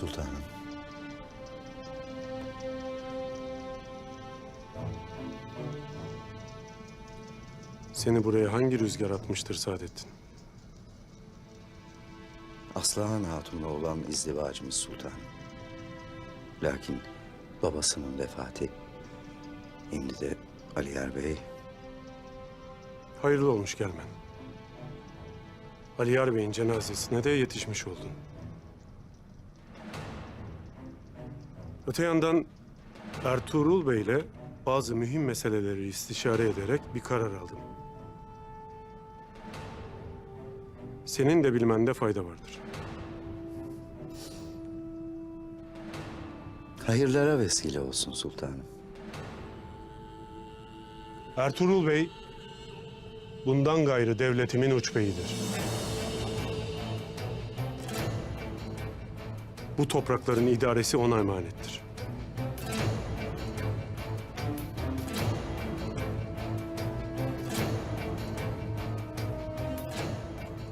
sultanım. Seni buraya hangi rüzgar atmıştır Saadettin? Aslıhan Hatun'la olan izdivacımız sultanım. Lakin babasının vefatı, şimdi de Aliyer Bey Hayırlı olmuş gelmen. Aliyar Bey'in cenazesine de yetişmiş oldun. Öte yandan Ertuğrul Bey'le bazı mühim meseleleri istişare ederek bir karar aldım. Senin de bilmende fayda vardır. hayırlara vesile olsun sultanım. Ertuğrul Bey, bundan gayrı devletimin uç beyidir. Bu toprakların idaresi ona emanettir.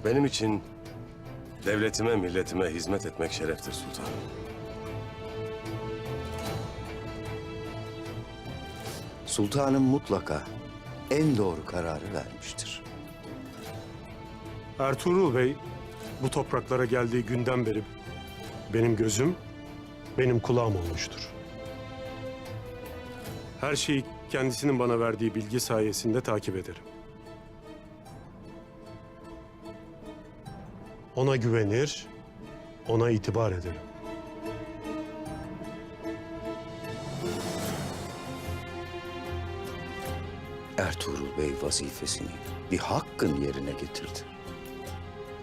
Benim için devletime, milletime hizmet etmek şereftir sultanım. Sultanım mutlaka en doğru kararı vermiştir. Ertuğrul Bey, bu topraklara geldiği günden beri benim gözüm, benim kulağım olmuştur. Her şeyi kendisinin bana verdiği bilgi sayesinde takip ederim. Ona güvenir, ona itibar ederim. Ertuğrul Bey vazifesini bir hakkın yerine getirdi.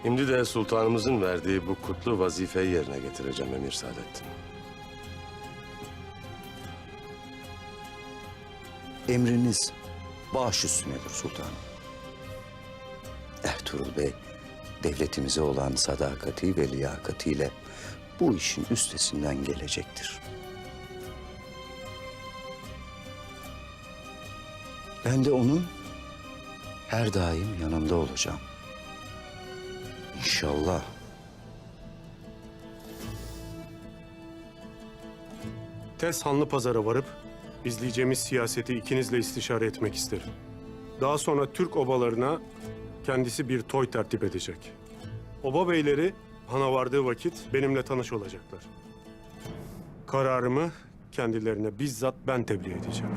Şimdi de sultanımızın verdiği bu kutlu vazifeyi yerine getireceğim Emir Saadettin. Emriniz baş üstünedir sultanım. Ertuğrul Bey devletimize olan sadakati ve liyakatiyle bu işin üstesinden gelecektir. Ben de onun her daim yanında olacağım. İnşallah. Tez Hanlı Pazar'a varıp izleyeceğimiz siyaseti ikinizle istişare etmek isterim. Daha sonra Türk obalarına kendisi bir toy tertip edecek. Oba beyleri hana vardığı vakit benimle tanış olacaklar. Kararımı kendilerine bizzat ben tebliğ edeceğim.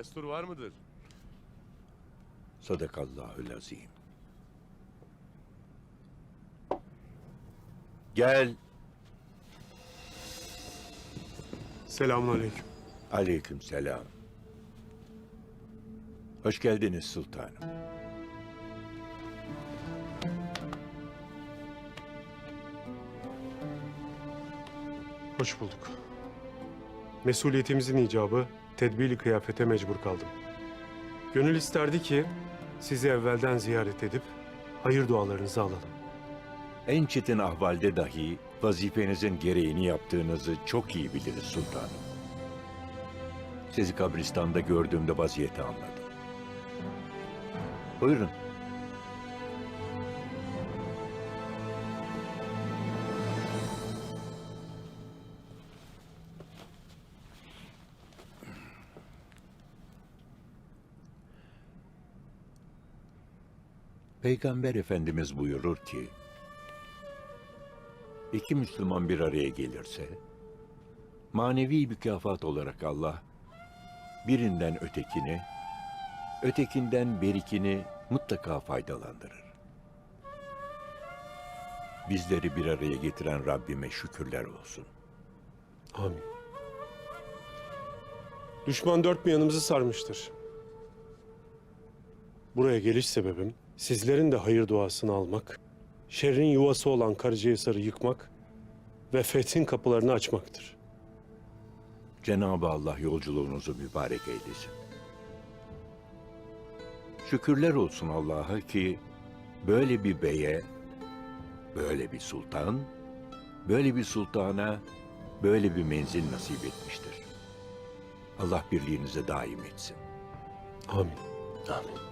Destur var mıdır? Sadakallahül azim. Gel. Selamünaleyküm. Aleyküm selam. Hoş geldiniz sultanım. Hoş bulduk. Mesuliyetimizin icabı tedbirli kıyafete mecbur kaldım. Gönül isterdi ki sizi evvelden ziyaret edip hayır dualarınızı alalım. En çetin ahvalde dahi vazifenizin gereğini yaptığınızı çok iyi biliriz sultanım. Sizi kabristanda gördüğümde vaziyeti anladım. Buyurun. Peygamber Efendimiz buyurur ki, iki Müslüman bir araya gelirse, manevi mükafat olarak Allah, birinden ötekini, ötekinden berikini mutlaka faydalandırır. Bizleri bir araya getiren Rabbime şükürler olsun. Amin. Düşman dört bir yanımızı sarmıştır. Buraya geliş sebebim sizlerin de hayır duasını almak, şerrin yuvası olan Karacahisar'ı yıkmak ve fethin kapılarını açmaktır. Cenab-ı Allah yolculuğunuzu mübarek eylesin. Şükürler olsun Allah'a ki böyle bir beye, böyle bir sultan, böyle bir sultana, böyle bir menzil nasip etmiştir. Allah birliğinize daim etsin. Amin. Amin.